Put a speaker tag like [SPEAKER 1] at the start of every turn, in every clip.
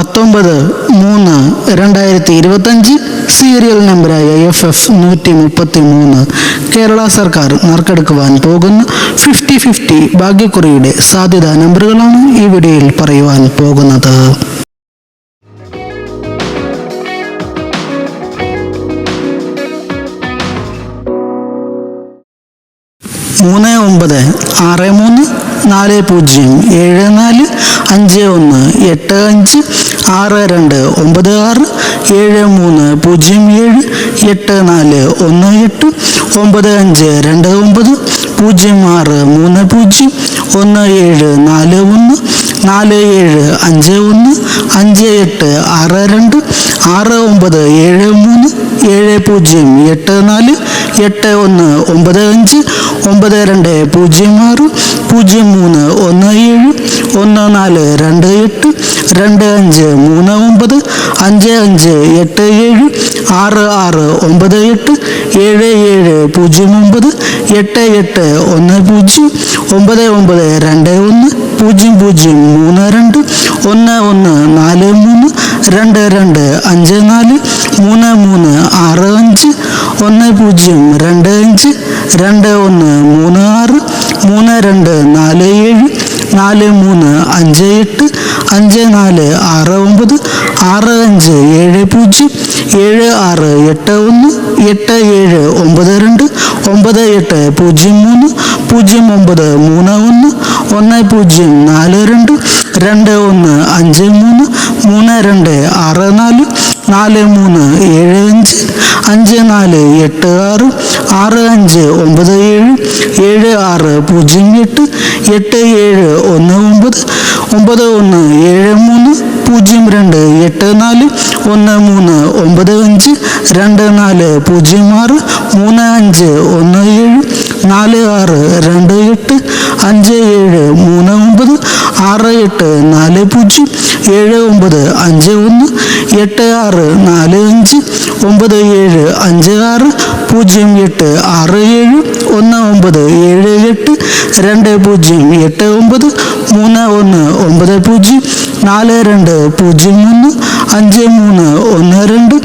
[SPEAKER 1] പത്തൊമ്പത് മൂന്ന് രണ്ടായിരത്തി ഇരുപത്തഞ്ച് സീരിയൽ നമ്പറായ എഫ് എഫ് നൂറ്റി മുപ്പത്തി മൂന്ന് കേരള സർക്കാർ നറുക്കെടുക്കുവാൻ പോകുന്ന ഫിഫ്റ്റി ഫിഫ്റ്റി ഭാഗ്യക്കുറിയുടെ സാധ്യതാ നമ്പറുകളാണ് ഈ വീഡിയോയിൽ പറയുവാൻ പോകുന്നത്. മൂന്ന് ഒമ്പത് ആറ് മൂന്ന് നാല് പൂജ്യം ഏഴ് നാല് അഞ്ച് ഒന്ന് എട്ട് അഞ്ച് ആറ് രണ്ട് ഒമ്പത് ആറ് ഏഴ് മൂന്ന് പൂജ്യം ഏഴ് എട്ട് നാല് ഒന്ന് എട്ട് ഒമ്പത് അഞ്ച് രണ്ട് ഒമ്പത് പൂജ്യം ആറ് മൂന്ന് പൂജ്യം ഒന്ന് ഏഴ് നാല് ഒന്ന് നാല് ഏഴ് അഞ്ച് ഒന്ന് അഞ്ച് എട്ട് ആറ് രണ്ട് ആറ് ഒമ്പത് ഏഴ് മൂന്ന് ഏഴ് പൂജ്യം എട്ട് നാല് എട്ട് ഒന്ന് ഒമ്പത് അഞ്ച് ഒമ്പത് രണ്ട് പൂജ്യം ആറ് പൂജ്യം മൂന്ന് ഒന്ന് ഏഴ് ഒന്ന് നാല് രണ്ട് എട്ട് രണ്ട് അഞ്ച് മൂന്ന് ഒമ്പത് അഞ്ച് അഞ്ച് എട്ട് ഏഴ് ആറ് ആറ് ഒമ്പത് എട്ട് ഏഴ് ഏഴ് പൂജ്യം ഒമ്പത് എട്ട് എട്ട് ഒന്ന് പൂജ്യം ഒമ്പത് ഒമ്പത് രണ്ട് ഒന്ന് പൂജ്യം പൂജ്യം മൂന്ന് രണ്ട് ഒന്ന് ഒന്ന് നാല് മൂന്ന് രണ്ട് രണ്ട് അഞ്ച് നാല് മൂന്ന് മൂന്ന് ആറ് അഞ്ച് ഒന്ന് പൂജ്യം രണ്ട് അഞ്ച് രണ്ട് ഒന്ന് മൂന്ന് ആറ് മൂന്ന് രണ്ട് നാല് ഏഴ് നാല് മൂന്ന് അഞ്ച് എട്ട് അഞ്ച് നാല് ആറ് ഒമ്പത് ആറ് അഞ്ച് ഏഴ് പൂജ്യം ഏഴ് ആറ് എട്ട് ഒന്ന് എട്ട് ഏഴ് ഒമ്പത് രണ്ട് ഒമ്പത് എട്ട് പൂജ്യം മൂന്ന് പൂജ്യം ഒമ്പത് മൂന്ന് ഒന്ന് ഒന്ന് പൂജ്യം നാല് രണ്ട് രണ്ട് ഒന്ന് അഞ്ച് മൂന്ന് മൂന്ന് രണ്ട് ആറ് നാല് നാല് മൂന്ന് ഏഴ് അഞ്ച് അഞ്ച് നാല് എട്ട് ആറ് ആറ് അഞ്ച് ഒമ്പത് ഏഴ് ഏഴ് ആറ് പൂജ്യം എട്ട് എട്ട് ഏഴ് ഒന്ന് ഒമ്പത് ഒമ്പത് ഒന്ന് ഏഴ് മൂന്ന് പൂജ്യം രണ്ട് എട്ട് നാല് ഒന്ന് മൂന്ന് ഒമ്പത് അഞ്ച് രണ്ട് നാല് പൂജ്യം ആറ് മൂന്ന് അഞ്ച് ഒന്ന് ഏഴ് നാല് ആറ് രണ്ട് എട്ട് അഞ്ച് ഏഴ് മൂന്ന് ഒമ്പത് ആറ് എട്ട് നാല് പൂജ്യം ഏഴ് ഒമ്പത് അഞ്ച് ഒന്ന് എട്ട് ആറ് നാല് അഞ്ച് ഒമ്പത് ഏഴ് അഞ്ച് ആറ് പൂജ്യം എട്ട് ആറ് ഏഴ് ഒന്ന് ഒമ്പത് ഏഴ് എട്ട് രണ്ട് പൂജ്യം എട്ട് ഒമ്പത് മൂന്ന് ഒന്ന് ഒമ്പത് പൂജ്യം നാല് രണ്ട് പൂജ്യം മൂന്ന് അഞ്ച് മൂന്ന് ഒന്ന് രണ്ട്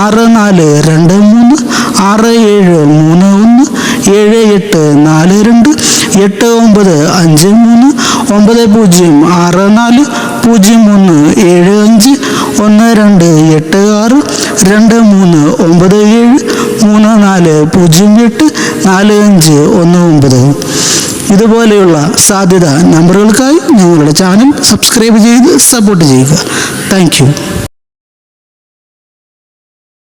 [SPEAKER 1] ആറ് നാല് രണ്ട് മൂന്ന് ആറ് ഏഴ് മൂന്ന് ഏഴ് എട്ട് നാല് രണ്ട് എട്ട് ഒമ്പത് അഞ്ച് മൂന്ന് ഒമ്പത് പൂജ്യം ആറ് നാല് പൂജ്യം ഒന്ന് ഏഴ് അഞ്ച് ഒന്ന് രണ്ട് എട്ട് ആറ് രണ്ട് മൂന്ന് ഒമ്പത് ഏഴ് മൂന്ന് നാല് പൂജ്യം എട്ട് നാല് അഞ്ച് ഒന്ന് ഒമ്പത്. ഇതുപോലെയുള്ള സാധ്യത നമ്പറുകൾക്കായി ഞങ്ങളുടെ ചാനൽ സബ്സ്ക്രൈബ് ചെയ്ത് സപ്പോർട്ട് ചെയ്യുക. താങ്ക്